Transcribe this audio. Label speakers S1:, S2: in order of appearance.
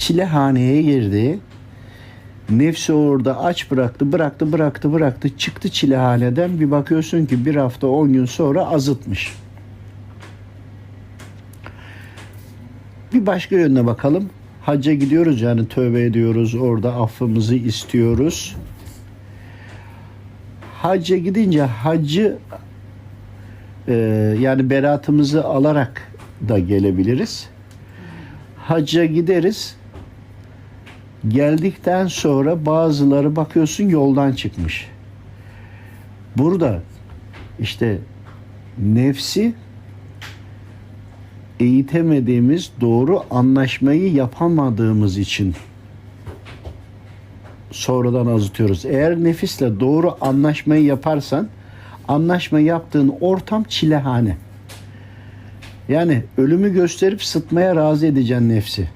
S1: çilehaneye girdi. Nefsi orada aç bıraktı, bıraktı, bıraktı, bıraktı. Çıktı çilehaneden bir bakıyorsun ki bir hafta on gün sonra azıtmış. Bir başka yönüne bakalım. Hacca gidiyoruz yani tövbe ediyoruz. Orada affımızı istiyoruz. Hacca gidince hacı e, yani beratımızı alarak da gelebiliriz. Hacca gideriz. Geldikten sonra bazıları bakıyorsun yoldan çıkmış. Burada işte nefsi eğitemediğimiz, doğru anlaşmayı yapamadığımız için sonradan azıtıyoruz. Eğer nefisle doğru anlaşmayı yaparsan, anlaşma yaptığın ortam çilehane. Yani ölümü gösterip sıtmaya razı edeceksin nefsi.